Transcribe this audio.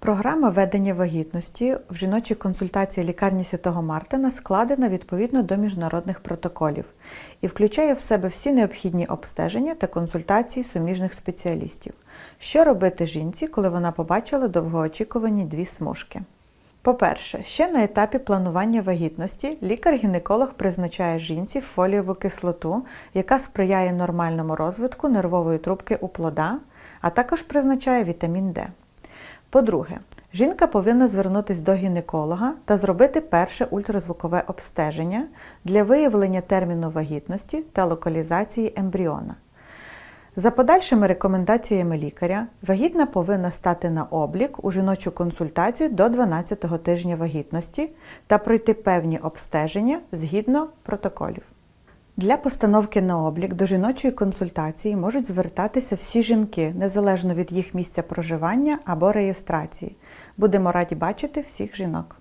Програма ведення вагітності в жіночій консультації лікарні Святого Мартина складена відповідно до міжнародних протоколів і включає в себе всі необхідні обстеження та консультації суміжних спеціалістів. Що робити жінці, коли вона побачила довгоочікувані дві смужки? По-перше, ще на етапі планування вагітності лікар-гінеколог призначає жінці фолієву кислоту, яка сприяє нормальному розвитку нервової трубки у плода, а також призначає вітамін Д. По-друге, жінка повинна звернутися до гінеколога та зробити перше ультразвукове обстеження для виявлення терміну вагітності та локалізації ембріона. За подальшими рекомендаціями лікаря, вагітна повинна стати на облік у жіночу консультацію до 12-го тижня вагітності та пройти певні обстеження згідно протоколів. Для постановки на облік до жіночої консультації можуть звертатися всі жінки, незалежно від їх місця проживання або реєстрації. Будемо раді бачити всіх жінок.